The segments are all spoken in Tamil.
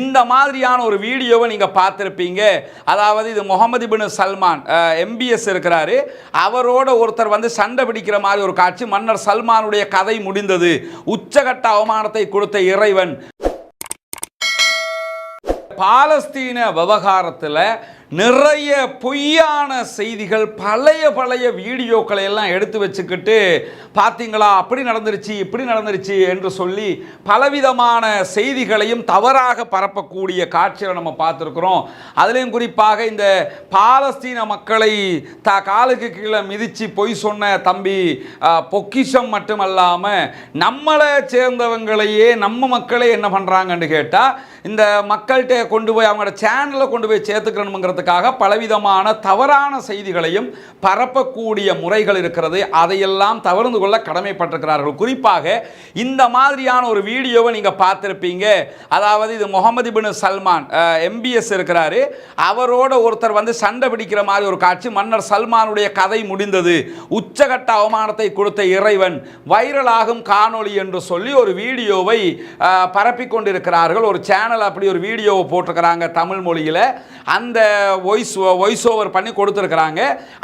இந்த மாதிரியான ஒரு வீடியோவை நீங்கள் பார்த்துருப்பீங்க. அதாவது இது முகமது பின் சல்மான் எம்பிஎஸ் இருக்கிறாரு. அவரோட ஒருத்தர் வந்து சண்டை பிடிக்கிற மாதிரி ஒரு காட்சி மன்னர் சல்மானுடைய கதை முடிந்தது. உச்சகட்ட அவமானத்தை கொடுத்த இறைவன். பாலஸ்தீன விவகாரத்தில் நிறைய பொய்யான செய்திகள் பழைய பழைய வீடியோக்களை எல்லாம் எடுத்து வச்சுக்கிட்டு பார்த்தீங்களா அப்படி நடந்துருச்சு இப்படி நடந்துருச்சு என்று சொல்லி பலவிதமான செய்திகளையும் தவறாக பரப்பக்கூடிய காட்சியை நம்ம பார்த்துருக்குறோம். அதுலேயும் குறிப்பாக இந்த பாலஸ்தீன மக்களை த காலுக்கு கீழே மிதித்து பொய் சொன்ன தம்பி பொக்கிஷம் மட்டுமல்லாமல் நம்மளை சேர்ந்தவங்களையே நம்ம மக்களே என்ன பண்ணுறாங்கன்னு கேட்டால் இந்த மக்கள்கிட்ட கொண்டு போய் அவங்களோட சேனலில் கொண்டு போய் சேர்த்துக்கணுங்கிறதுக்காக பலவிதமான தவறான செய்திகளையும் பரப்பக்கூடிய முறைகள் இருக்கிறது. அதையெல்லாம் தவறுந்து கொள்ள கடமைப்பட்டிருக்கிறார்கள். குறிப்பாக இந்த மாதிரியான ஒரு வீடியோவை நீங்கள் பார்த்துருப்பீங்க. அதாவது இது முகமது பின் சல்மான் எம்பிஎஸ் இருக்கிறாரு. அவரோட ஒருத்தர் வந்து சண்டை பிடிக்கிற மாதிரி ஒரு காட்சி மன்னர் சல்மானுடைய கதை முடிந்தது. உச்சகட்ட அவமானத்தை கொடுத்த இறைவன் வைரலாகும் காணொளி என்று சொல்லி ஒரு வீடியோவை பரப்பி கொண்டிருக்கிறார்கள் ஒரு சேனல் அப்படி ஒரு வீடியோவை போட்டிருக்கிறாங்க தமிழ் மொழியில். அந்த வாய்ஸ் வாய்ஸ் ஓவர் பண்ணி கொடுத்துருக்குறாங்க.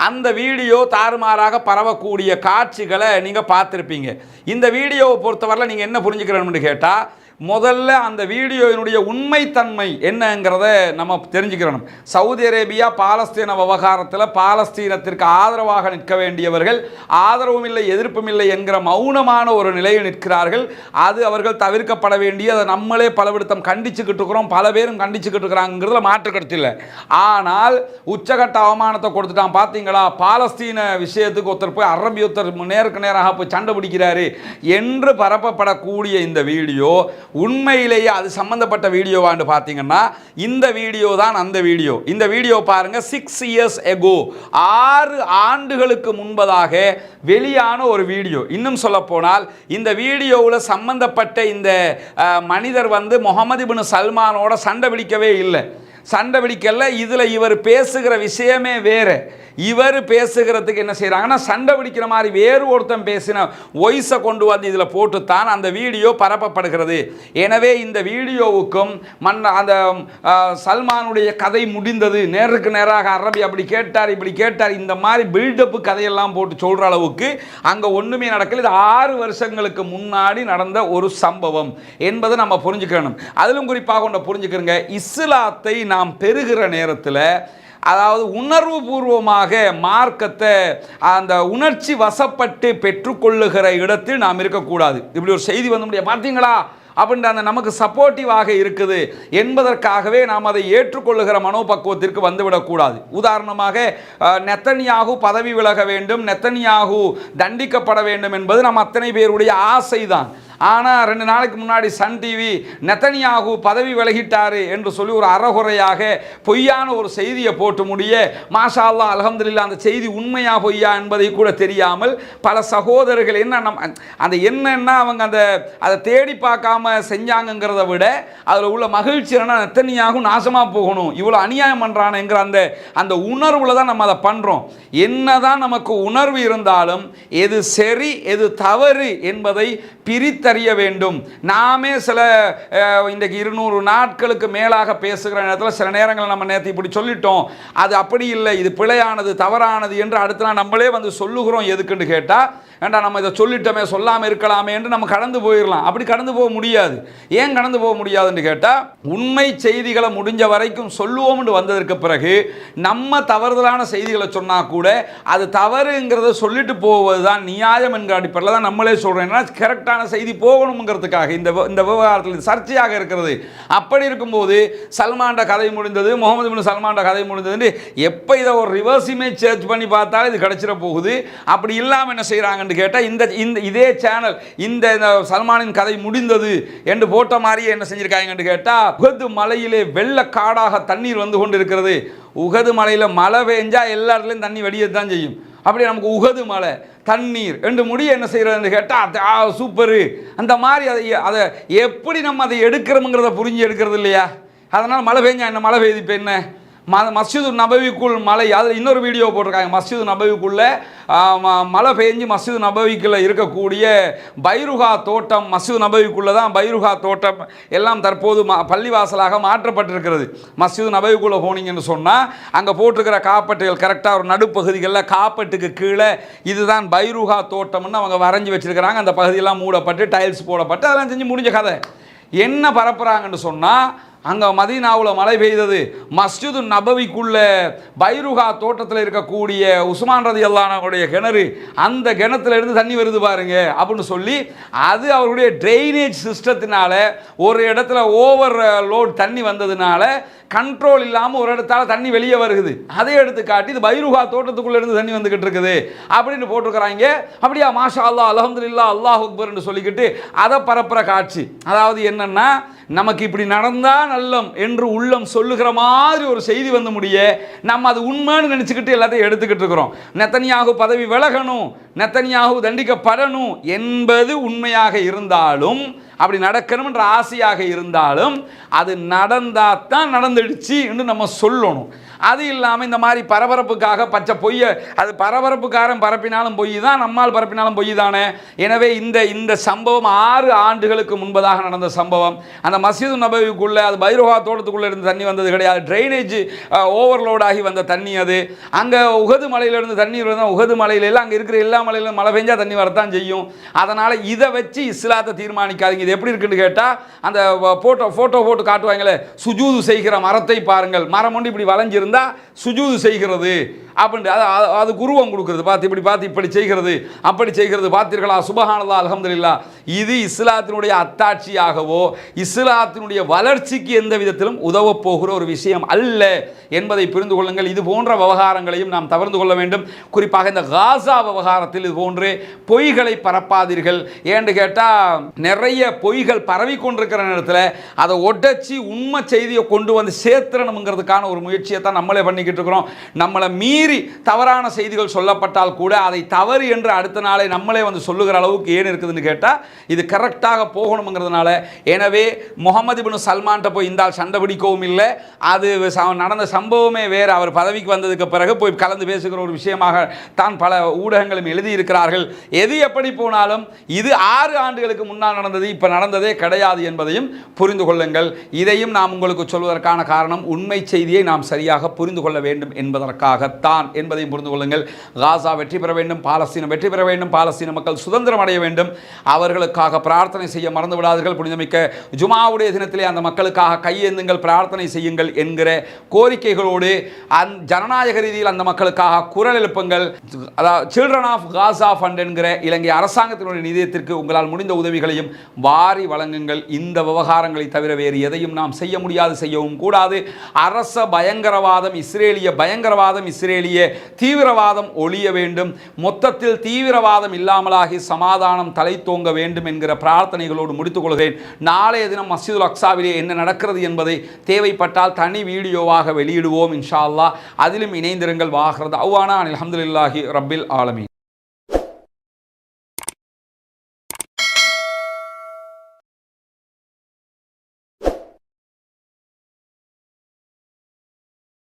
அந்த வீடியோ தாறுமாறாக பரவக்கூடிய காட்சிகளை நீங்கள் பார்த்துருப்பீங்க. இந்த வீடியோவை பொறுத்தவரையில் நீங்கள் என்ன புரிஞ்சுக்கிறோம்னு கேட்டால் முதல்ல அந்த வீடியோவினுடைய உண்மைத்தன்மை என்னங்கிறத நம்ம தெரிஞ்சுக்கிறணும். சவுதி அரேபியா பாலஸ்தீன விவகாரத்தில் பாலஸ்தீனத்திற்கு ஆதரவாக நிற்க வேண்டியவர்கள் ஆதரவும் இல்லை எதிர்ப்பும் இல்லை என்கிற மௌனமான ஒரு நிலையில் நிற்கிறார்கள். அது அவர்கள் தவிர்க்கப்பட வேண்டிய அதை நம்மளே பலவிடத்தம் கண்டிச்சுக்கிட்டு இருக்கிறோம் பல பேரும் கண்டிச்சுக்கிட்டு இருக்கிறாங்கிறதுல மாற்று கருத்து இல்லை. ஆனால் உச்சகட்ட அவமானத்தை கொடுத்துட்டான் பார்த்தீங்களா பாலஸ்தீன விஷயத்துக்கு ஒருத்தர் போய் அரபி ஒருத்தர் நேருக்கு நேராக போய் சண்டை பிடிக்கிறாரு என்று பரப்பப்படக்கூடிய இந்த வீடியோ உண்மையிலேயே அது சம்மந்தப்பட்ட வீடியோவான்னு பார்த்தீங்கன்னா இந்த வீடியோ தான் அந்த வீடியோ இந்த வீடியோ பாருங்க சிக்ஸ் இயர்ஸ் எகோ ஆறு ஆண்டுகளுக்கு முன்பதாக வெளியான ஒரு வீடியோ இன்னும் சொல்ல போனால் இந்த வீடியோவில் சம்பந்தப்பட்ட இந்த மனிதர் வந்து முகமது பின் சல்மானோட சண்டை பிடிக்கவே இல்லை. சண்டை பிடிக்கல இதில் இவர் பேசுகிற விஷயமே வேறு. இவர் பேசுகிறதுக்கு என்ன செய்கிறாங்கன்னா சண்டை பிடிக்கிற மாதிரி வேறு ஒருத்தன் பேசின ஒய்ஸை கொண்டு வந்து இதில் போட்டுத்தான் அந்த வீடியோ பரப்பப்படுகிறது. எனவே இந்த வீடியோவுக்கும் மன் அந்த சல்மானுடைய கதை முடிந்தது. நேருக்கு நேராக அரபி அப்படி கேட்டார் இப்படி கேட்டார். இந்த மாதிரி பில்டப்பு கதையெல்லாம் போட்டு சொல்கிற அளவுக்கு அங்கே ஒன்றுமே நடக்கல. இது ஆறு வருஷங்களுக்கு முன்னாடி நடந்த ஒரு சம்பவம் என்பதை நம்ம புரிஞ்சுக்கணும். அதிலும் குறிப்பாக ஒன்று புரிஞ்சுக்கிறோங்க. இஸ்லாத்தை நாம் பெறுகிற நேரத்தில் அதாவது உணர்வு பூர்வமாக மார்க்கத்தை அந்த உணர்ச்சி வசப்பட்டு பெற்றுக்கொள்ளுகிற இடத்தில் நாம் இருக்கக்கூடாது. இப்படி ஒரு செய்தி வந்து முடியாது பார்த்தீங்களா? அப்படின்ற அந்த நமக்கு சப்போர்ட்டிவாக இருக்குது என்பதற்காகவே நாம் அதை ஏற்றுக்கொள்ளுகிற மனோபக்குவத்திற்கு வந்துவிடக்கூடாது. உதாரணமாக நெத்தனியாகு பதவி விலக வேண்டும் நெத்தனியாகு தண்டிக்கப்பட வேண்டும் என்பது நம் அத்தனை பேருடைய ஆசைதான். ஆனால் ரெண்டு நாளைக்கு முன்னாடி சன் டிவி நெத்தனியாகு பதவி விலகிட்டார் என்று சொல்லி ஒரு அறகுறையாக பொய்யான ஒரு செய்தியை போட்டு முடிய மாஷா அல்லா அல்ஹம்துலில்லாஹ் அந்த செய்தி உண்மையா பொய்யா என்பதை கூட தெரியாமல் பல சகோதரர்கள் என்ன நம் அந்த என்னன்னா அவங்க அந்த அதை தேடி பார்க்காம செஞ்சாங்கங்கிறத விட அதில் உள்ள மகிழ்ச்சி என்ன நெத்தனியாகும் நாசமாக போகணும் இவ்வளோ அநியாயம் பண்ணுறானுங்கிற அந்த அந்த உணர்வில் தான் நம்ம அதை பண்ணுறோம் என்னதான் நமக்கு உணர்வு இருந்தாலும் எது சரி எது தவறு என்பதை பிரித்த அறிய வேண்டும். நாமே சில இன்றைக்கு இருநூறு நாட்களுக்கு மேலாக பேசுகிற நேரத்தில் சில நேரங்களில் நம்ம நேற்று இப்படி சொல்லிட்டோம். அது அப்படி இல்லை இது பிழையானது தவறானது என்று அடுத்த நாள் நம்மளே வந்து சொல்லுகிறோம் எதுக்குன்னு கேட்டால் ஏண்டா நம்ம இதை சொல்லிட்டோமே சொல்லாமல் இருக்கலாமே என்று நம்ம கடந்து போயிடலாம் அப்படி கடந்து போக முடியாது. ஏன் கடந்து போக முடியாதுன்னு கேட்டால் உண்மை செய்திகளை முடிஞ்ச வரைக்கும் சொல்லுவோம்னு வந்ததற்கு பிறகு நம்ம தவறுதலான செய்திகளை சொன்னால் கூட அது தவறுங்கிறத சொல்லிட்டு போவது தான் நியாயம் என்கிற அடிப்படையில் தான் நம்மளே சொல்கிறோம் ஏன்னா கரெக்டான செய்தி போகணுங்கிறதுக்காக இந்த இந்த விவகாரத்தில் சர்ச்சையாக இருக்கிறது. அப்படி இருக்கும்போது சல்மாண்ட கதை முடிந்தது முகமது பின் சல்மாண்ட கதை முடிந்ததுன்னு எப்போ இதை ஒரு ரிவர்ஸ் இமேஜ் சேர்ச் பண்ணி பார்த்தாலும் இது கிடைச்சிட போகுது. அப்படி இல்லாமல் என்ன செய்கிறாங்க செய்கிறாங்கன்னு கேட்டால் இந்த இந்த இதே சேனல் இந்த இந்த சல்மானின் கதை முடிந்தது என்று போட்ட மாதிரியே என்ன செஞ்சுருக்காங்கன்னு கேட்டால் உகது மலையிலே வெள்ள காடாக தண்ணீர் வந்து கொண்டு இருக்கிறது உகது மலையில் மழை பெஞ்சால் எல்லா இடத்துலையும் தண்ணி வடியது தான் செய்யும். அப்படி நமக்கு உகது மலை தண்ணீர் என்று முடிய என்ன செய்கிறதுன்னு கேட்டால் சூப்பரு. அந்த மாதிரி அதை அதை எப்படி நம்ம அதை எடுக்கிறோம்ங்கிறத புரிஞ்சு எடுக்கிறது இல்லையா? அதனால் மழை பெஞ்சா என்ன மழை பெய்யுது இப்போ என்ன? ம மஸ்ஜிது நபவிக்குள் மலை அதில் இன்னொரு வீடியோ போட்டிருக்காங்க. மஸ்ஜிது நபவிக்குள்ளே மழை பெஞ்சு மஸ்ஜிது நபவிக்குள்ள இருக்கக்கூடிய பைருகா தோட்டம் மஸ்ஜிது நபவிக்குள்ளே தான் பைருகா தோட்டம் எல்லாம் தற்போது ம பள்ளிவாசலாக மாற்றப்பட்டிருக்கிறது. மஸ்ஜிது நபவிக்குள்ளே போனீங்கன்னு சொன்னால் அங்கே போட்டிருக்கிற காப்பட்டுகள் கரெக்டாக ஒரு நடுப்பகுதிகளில் காப்பட்டுக்கு கீழே இதுதான் பைருகா தோட்டம்னு அவங்க வரைஞ்சி வச்சுருக்கிறாங்க. அந்த பகுதியெல்லாம் மூடப்பட்டு டைல்ஸ் போடப்பட்டு அதெல்லாம் செஞ்சு முடிஞ்ச கதை. என்ன பரப்புகிறாங்கன்னு சொன்னால் அங்கே மதீனாவில் மழை பெய்தது. மஸ்ஜிது நபவிக்குள்ள பைருகா தோட்டத்தில் இருக்கக்கூடிய உஸ்மான் ரதி அல்லானவருடைய கிணறு அந்த கிணத்துல இருந்து தண்ணி வருது பாருங்க அப்படின்னு சொல்லி அது அவருடைய ட்ரைனேஜ் சிஸ்டத்தினால ஒரு இடத்துல ஓவர் லோட் தண்ணி வந்ததுனால கண்ட்ரோல் இல்லாமல் ஒரு இடத்தால தண்ணி வெளியே வருகுது. அதை எடுத்து காட்டி இது பைருகா தோட்டத்துக்குள்ளே இருந்து தண்ணி வந்துக்கிட்டு இருக்குது. அப்படின்னு போட்டிருக்கிறாங்க. அப்படியா மாஷா அல்லா அலமதுல்லா அல்லாஹ் அக்பர்னு சொல்லிக்கிட்டு அதை பரப்புற காட்சி. அதாவது என்னென்னா நமக்கு இப்படி நடந்தால் நல்லம் என்று உள்ளம் சொல்லுகிற மாதிரி ஒரு செய்தி வந்து முடிய நம்ம அது உண்மைன்னு நினச்சிக்கிட்டு எல்லாத்தையும் எடுத்துக்கிட்டு இருக்கிறோம். நெத்தனியாக பதவி விலகணும். நெத்தனியாகு தண்டிக்கப்படணும் என்பது உண்மையாக இருந்தாலும் அப்படி நடக்கணும்ன்ற ஆசையாக இருந்தாலும் அது நடந்தால் தான் நடந்துடுச்சு என்று நம்ம சொல்லணும். அது இல்லாமல் இந்த மாதிரி பரபரப்புக்காக பச்சை பொய்யை அது பரபரப்புக்காரன் பரப்பினாலும் பொய் தான் நம்மால் பரப்பினாலும் பொய் தானே? எனவே இந்த இந்த சம்பவம் ஆறு ஆண்டுகளுக்கு முன்பதாக நடந்த சம்பவம். அந்த மசீது நபவிக்குள்ளே அது பைரோகா தோட்டத்துக்குள்ளே இருந்து தண்ணி வந்தது கிடையாது. ட்ரைனேஜ் ஓவர்லோடாகி வந்த தண்ணி அது. அங்கே உகது மலையிலிருந்து தண்ணி இருந்தால் உகது மலையில அங்கே இருக்கிற எல்லா மலையிலும் மழை பெஞ்சா தண்ணி வரத்தான் செய்யும். அதனால் இதை வச்சு இஸ்லாத்தை தீர்மானிக்காதீங்க. இது எப்படி இருக்குன்னு கேட்டால் அந்த ஃபோட்டோ ஃபோட்டோ போட்டு காட்டுவாங்களே சுஜூது செய்கிற மரத்தை பாருங்கள். மரம் ஒன்று இப்படி இருந்தால் சுஜூது செய்கிறது. அப்படின்ட்டு அது அது- குருவம் கொடுக்குறது. பார்த்து இப்படி பார்த்து இப்படி செய்கிறது. அப்படி செய்கிறது. பார்த்தீர்களா? சுபஹானல்லா அல்ஹம்துலில்லா. இது இஸ்லாத்தினுடைய அத்தாட்சியாகவோ இஸ்லாத்தினுடைய வளர்ச்சிக்கு எந்த விதத்திலும் உதவப் போகிற ஒரு விஷயம் அல்ல என்பதை புரிந்து கொள்ளுங்கள். இது போன்ற விவகாரங்களையும் நாம் தவிர்த்து கொள்ள வேண்டும். குறிப்பாக இந்த காசா விவகாரத்தில் இது போன்று பொய்களை பரப்பாதீர்கள். ஏன்னு கேட்டால் நிறைய பொய்கள் பரவி கொண்டிருக்கிற நேரத்தில் அதை ஒடச்சி உண்மை செய்தியை கொண்டு வந்து சேர்த்திரணுங்கிறதுக்கான ஒரு முயற்சியை தான் நம்மளே பண்ணிக்கிட்டு இருக்கிறோம். நம்மளை மீறி தவறான செய்திகள் சொல்லப்பட்டால் கூட அதை தவறு என்று அடுத்த நாளை நம்மளே வந்து சொல்லுகிற அளவுக்கு ஏன் இருக்குதுன்னு கேட்டால் இது கரெக்டாக போகணுங்கிறதுனால எனவே முகமது பின் சல்மான்கிட்ட போய் இந்தால் சண்டை பிடிக்கவும் இல்லை. அது நடந்த சம்பவமே வேறு. அவர் பதவிக்கு வந்ததுக்கு பிறகு போய் கலந்து பேசுகிற ஒரு விஷயமாக தான் பல ஊடகங்களும் எழுதியிருக்கிறார்கள். எது எப்படி போனாலும் இது ஆறு ஆண்டுகளுக்கு முன்னால் நடந்தது இப்போ நடந்ததே கிடையாது என்பதையும் புரிந்து கொள்ளுங்கள். இதையும் நாம் உங்களுக்கு சொல்வதற்கான காரணம் உண்மை செய்தியை நாம் சரியாக புரிந்து கொள்ள வேண்டும் என்பதற்காகத்தான் என்பதையும் புரிந்து கொள்ளுங்கள். காசா வெற்றி பெற வேண்டும் பாலஸ்தீனம் வெற்றி பெற வேண்டும் பாலஸ்தீன மக்கள் சுதந்திரம் அடைய வேண்டும். அவர்களுக்காக பிரார்த்தனை செய்ய மறந்து விடாதீர்கள். புனிதமிக்க ஜுமாவுடைய தினத்திலே அந்த மக்களுக்காக கையேந்துங்கள் பிரார்த்தனை செய்யுங்கள் என்கிற கோரிக்கைகளோடு அந் ஜனநாயக ரீதியில் அந்த மக்களுக்காக குரல் எழுப்புங்கள். அதாவது சில்ட்ரன் ஆஃப் காசா ஃபண்ட் என்கிற இலங்கை அரசாங்கத்தினுடைய நிதியத்திற்கு உங்களால் முடிந்த உதவிகளையும் வாரி வழங்குங்கள். இந்த விவகாரங்களை தவிர வேறு எதையும் நாம் செய்ய முடியாது செய்யவும் கூடாது. அரச பயங்கரவாதம் இஸ்ரேலிய பயங்கரவாதம் இஸ்ரேலிய தீவிரவாதம் ஒழிய வேண்டும். மொத்தத்தில் தீவிரவாதம் இல்லாமலாகி சமாதானம் தலை தோங்க வேண்டும் என்கிற பிரார்த்தனைகளோடு முடித்துக் கொள்கிறேன். நாளைய தினம் மசிதுல் அக்சாவிலே என்ன நடக்கிறது என்பதை தேவைப்பட்டால் தனி வீடியோவாக வெளியிடுவோம் இன்ஷா அல்லாஹ். அதிலும் இணைந்திருங்கள். வாகிறது அவ்வானா அலமதுல்லாஹி ரப்பில் ஆலமீன்.